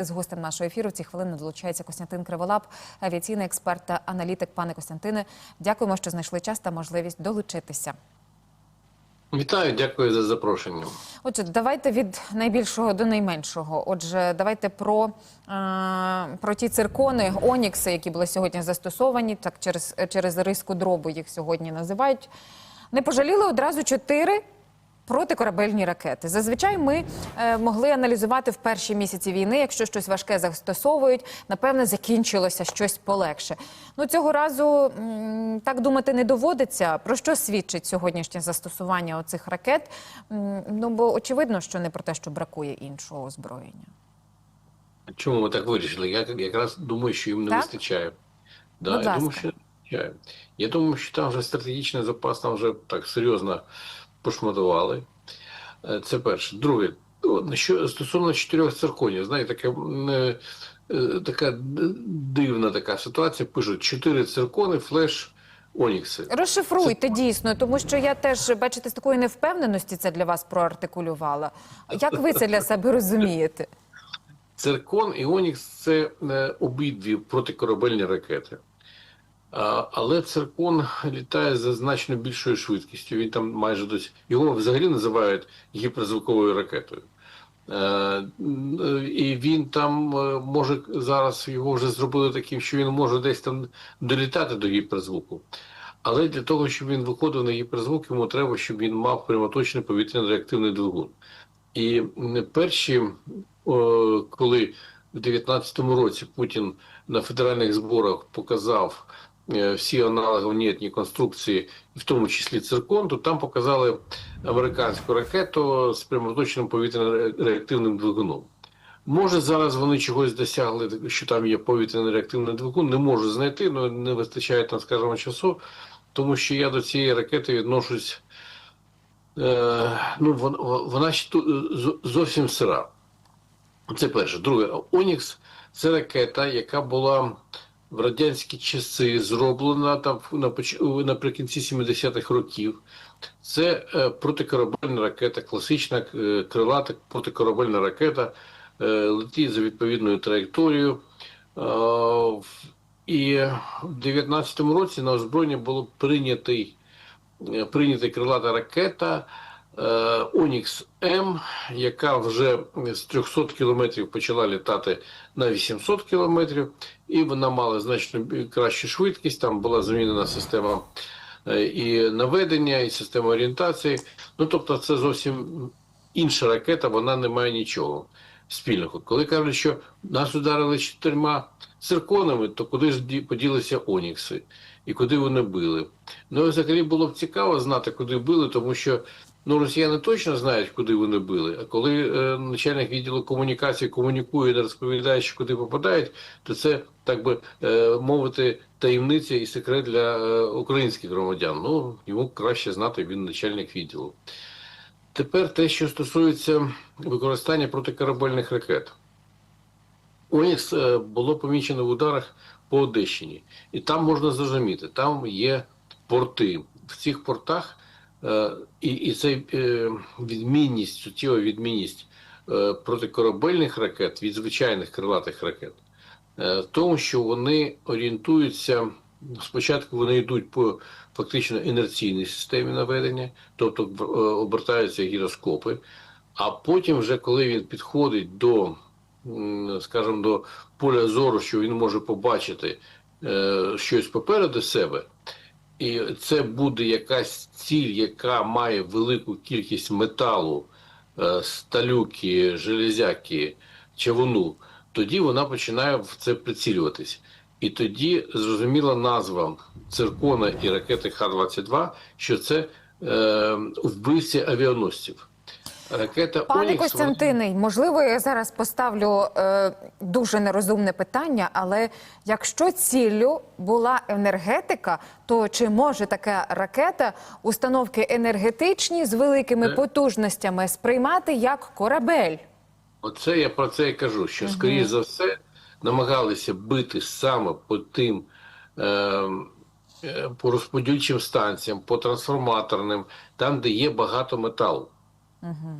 З гостем нашого ефіру в ці хвилини долучається Костянтин Криволап, авіаційний експерт та аналітик. Пане Костянтине, дякуємо, що знайшли час та можливість долучитися. Вітаю, дякую за запрошення. Отже, давайте від найбільшого до найменшого. Отже, давайте про, е, про ті циркони, онікси, які були сьогодні застосовані, так через, через риску дробу їх сьогодні називають. Не пожаліли одразу чотири протикорабельні ракети. Зазвичай ми е, могли аналізувати в перші місяці війни, якщо щось важке застосовують, напевне, закінчилося щось полегше. Ну цього разу м, так думати не доводиться. Про що свідчить сьогоднішнє застосування оцих ракет? М, ну бо очевидно, що не про те, що бракує іншого озброєння. Чому ви так вирішили? Я якраз думаю, що їм не Так? вистачає. Да, Будь я думаю, що не вистачає. Я думаю, що там вже стратегічний запас там вже так серйозно пошматували. Е, Це перше. Друге, що стосовно чотирьох цирконів, знаєте, таке, е, е, така дивна така ситуація. Пишуть чотири циркони, флеш, онікси. Розшифруйте дійсно, тому що я теж бачите з такої невпевненості це для вас проартикулювала. Як ви це для себе розумієте? Циркон і Онікс це обидві протикорабельні ракети. Але циркон літає за значно більшою швидкістю. Він там майже досі його взагалі називають гіперзвуковою ракетою. Е, і він там е, може зараз його вже зробили таким, що він може десь там долітати до гіперзвуку. Але для того, щоб він виходив на гіперзвук, йому треба, щоб він мав прямоточний повітряно-реактивний двигун. І перші, коли в 19-му році Путін на федеральних зборах показав е, всі аналоговнітні конструкції, в тому числі циркон, то там показали американську ракету з прямоточним повітряно-реактивним двигуном. Може, зараз вони чогось досягли, що там є повітряний реактивний двигун, не можу знайти, але не вистачає там, скажімо, часу, тому що я до цієї ракети відношусь. Е, ну, вона, вона ще ту- зовсім сира. Це перше. Друге, Онікс це ракета, яка була в радянські часи зроблена там на наприкінці 70-х років. Це е, протикорабельна ракета, класична е, крилата протикорабельна ракета, е, летить за відповідною траєкторією. І в 19-му році на озброєння було прийнятий, прийнята крилата ракета Онікс М, яка вже з 300 кілометрів почала літати на 800 кілометрів, і вона мала значно кращу швидкість. Там була змінена система е, і наведення, і система орієнтації. Ну тобто, це зовсім інша ракета, вона не має нічого спільного. Коли кажуть, що нас ударили чотирма цирконами, то куди ж поділися Онікси і куди вони били? Ну, взагалі було б цікаво знати, куди били, тому що ну, росіяни точно знають, куди вони били. А коли е, начальник відділу комунікації комунікує не розповідає, що куди попадають, то це так би е, мовити таємниця і секрет для е, українських громадян. Ну йому краще знати, він начальник відділу. Тепер те, що стосується використання протикорабельних ракет. Онікс е, було помічено в ударах по Одещині. І там можна зрозуміти, там є порти. В цих портах і, і це е, відмінність, суттєва відмінність е, протикорабельних ракет від звичайних крилатих ракет. Е, в тому, що вони орієнтуються, спочатку вони йдуть по фактично інерційній системі наведення, тобто е, обертаються гіроскопи, а потім, вже коли він підходить до, скажімо, до поля зору, що він може побачити е, щось попереду себе, і це буде якась ціль, яка має велику кількість металу, е, сталюки, железяки, чавуну, тоді вона починає в це прицілюватись. І тоді зрозуміла назва циркона і ракети Х-22, що це е, вбивці авіаносців. Ракета Пане «Онікс», Костянтине, можливо, я зараз поставлю е, дуже нерозумне питання, але якщо ціллю була енергетика, то чи може така ракета установки енергетичні з великими Е. потужностями сприймати як корабель? Оце я про це і кажу, що, скоріш за все, намагалися бити саме по тим е, е, по розподільчим станціям, по трансформаторним, там, де є багато металу.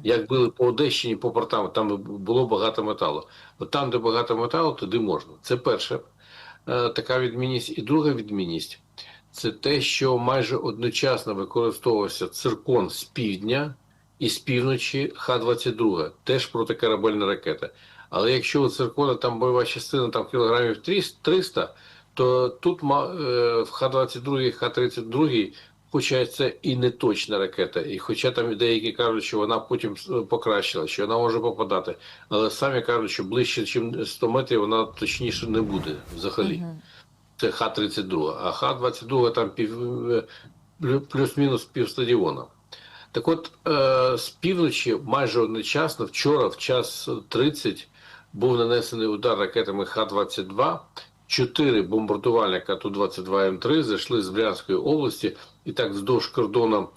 Як били по Одещині, по портам, там було багато металу. От там, де багато металу, туди можна. Це перша е, така відмінність. І друга відмінність це те, що майже одночасно використовувався циркон з півдня і з півночі Х-22, теж протикорабельна ракета. Але якщо у циркона там бойова частина там кілограмів 300, то тут е, в Х-22, Х-32 Хоча це і не точна ракета, і хоча там деякі кажуть, що вона потім е, покращила, що вона може попадати, але самі кажуть, що ближче, ніж 100 метрів, вона точніше не буде взагалі. Це Х-32, а Х-22 там пів, е, плюс-мінус півстадіона. Так от, е, з півночі майже одночасно, вчора, в час 30, був нанесений удар ракетами Х-22. Чотири бомбардувальника Ту-22М3 зайшли з Брянської області і так вздовж кордону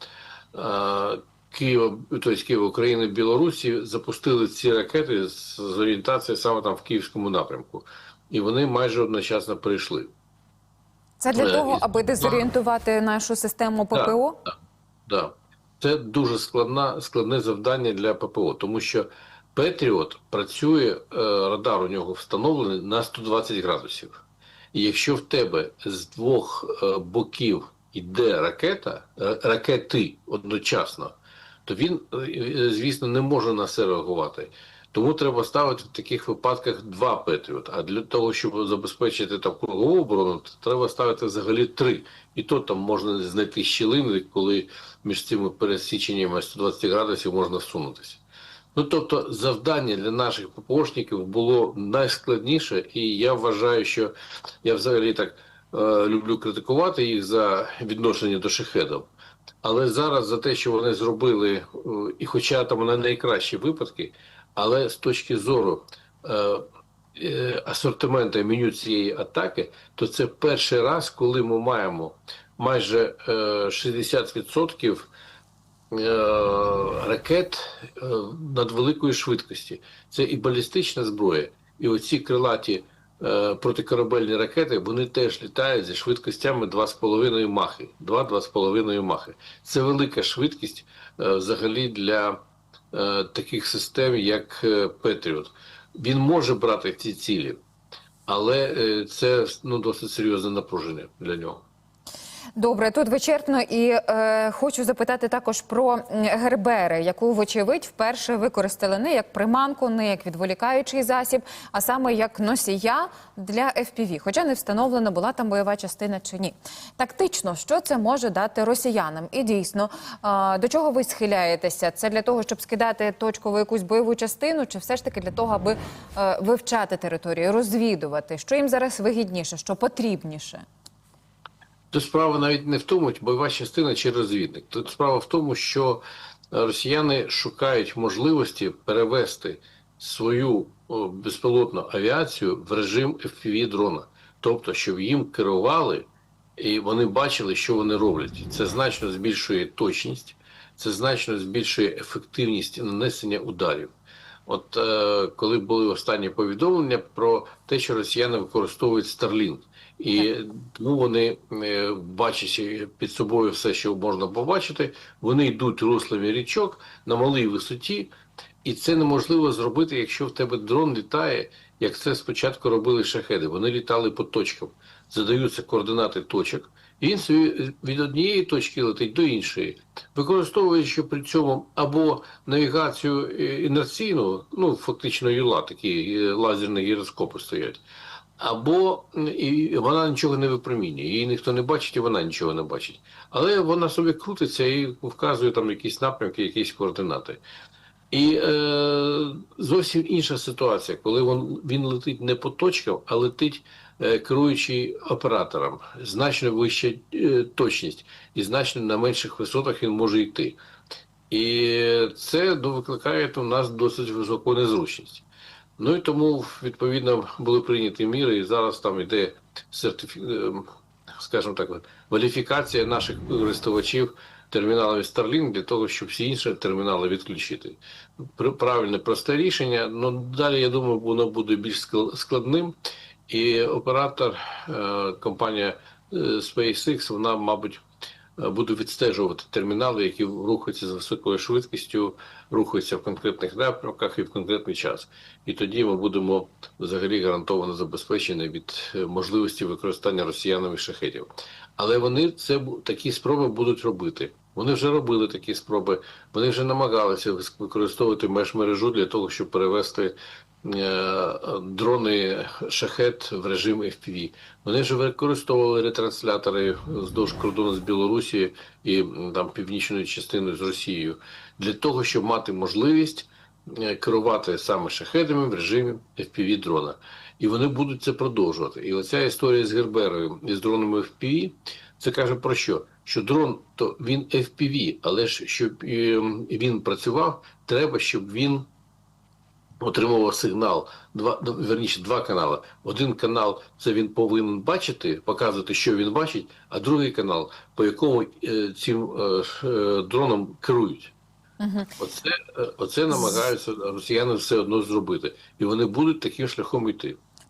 е, Києва, тобто Києва, України, Білорусі запустили ці ракети з, з орієнтації саме там в Київському напрямку. І вони майже одночасно прийшли. Це для Е, того, аби дезорієнтувати нашу систему Так, ППО? так, да. Це дуже складна, складне завдання для ППО, тому що Петріот працює, е, радар у нього встановлений на 120 градусів. І якщо в тебе з двох е, боків йде ракета, е, ракети одночасно, то він, звісно, не може на це реагувати. Тому треба ставити в таких випадках два Петріот. А для того, щоб забезпечити там кругову оборону, то треба ставити взагалі три. І то там можна знайти щілини, коли між цими пересіченнями 120 градусів можна всунутися. Ну тобто, завдання для наших ППОшників було найскладніше, і я вважаю, що я взагалі так е, люблю критикувати їх за відношення до шахедів. Але зараз за те, що вони зробили, е, і хоча там не найкращі випадки, але з точки зору е, е, асортименту і меню цієї атаки, то це перший раз, коли ми маємо майже е, 60% е, ракет е, надвеликої швидкості. Це і балістична зброя, і оці крилаті е, протикорабельні ракети, вони теж літають зі швидкостями 2,5 махи. 2-2,5 махи. Це велика швидкість е, взагалі для е, таких систем, як е, Петріот. Він може брати ці цілі, але е, це ну, досить серйозне напруження для нього. Добре, тут вичерпно і е, хочу запитати також про гербери, яку вочевидь вперше використали не як приманку, не як відволікаючий засіб, а саме як носія для FPV, Хоча не встановлено, була там бойова частина чи ні. Тактично, що це може дати росіянам? І дійсно, е, до чого ви схиляєтеся? Це для того, щоб скидати точкову якусь бойову частину, чи все ж таки для того, аби е, вивчати територію, розвідувати? Що їм зараз вигідніше, що потрібніше? Тут справа навіть не в тому, бойова частина чи розвідник. Тут справа в тому, що е, росіяни шукають можливості перевести свою безпілотну авіацію в режим fpv дрона, тобто, щоб їм керували і вони бачили, що вони роблять. Це значно збільшує точність, це значно збільшує ефективність нанесення ударів. От е, коли були останні повідомлення про те, що росіяни використовують Starlink, і тому вони, е, бачачи під собою все, що можна побачити, вони йдуть руслами річок на малій висоті, і це неможливо зробити, якщо в тебе дрон літає, як це спочатку робили шахеди. Вони літали по точкам, задаються координати точок, і він собі від однієї точки летить до іншої, використовуючи при цьому або навігацію е, інерційну, ну фактично юла, такі е, лазерні гіроскопи стоять. Або і вона нічого не випромінює, її ніхто не бачить, і вона нічого не бачить. Але вона собі крутиться і вказує там якісь напрямки, якісь координати. І е, зовсім інша ситуація, коли він, він летить не по точкам, а летить е, керуючий оператором. Значно вища е, точність, і значно на менших висотах він може йти. І це викликає у нас досить високу незручність. Ну і тому відповідно були прийняті міри, і зараз там йде сертифі... е, скажімо так, кваліфікація наших користувачів терміналами Starlink для того, щоб всі інші термінали відключити. Пр- Правильне просте рішення. Ну далі я думаю, воно буде більш скл- складним. І оператор, е, компанія е, SpaceX, вона, мабуть, е, буде відстежувати термінали, які рухаються з високою швидкістю, рухаються в конкретних напрямках і в конкретний час. І тоді ми будемо взагалі гарантовано забезпечені від е, можливості використання росіянами шахетів. Але вони це такі спроби будуть робити. Вони вже робили такі спроби. Вони вже намагалися використовувати межмережу для того, щоб перевести дрони шахет в режим FPV. Вони вже використовували ретранслятори вздовж кордону з Білорусі і там північною частиною з Росією для того, щоб мати можливість е, керувати саме шахедами в режимі FPV дрона. І вони будуть це продовжувати. І оця історія з Герберою і з дронами FPV, це каже про що? Що дрон то він FPV, але ж щоб е, він працював, треба, щоб він отримував сигнал. Два ну, верніше, два канали. Один канал це він повинен бачити, показувати, що він бачить, а другий канал, по якому е, цим е, е, дроном керують. Угу. Оце, е, оце намагаються росіяни все одно зробити, і вони будуть таким шляхом йти.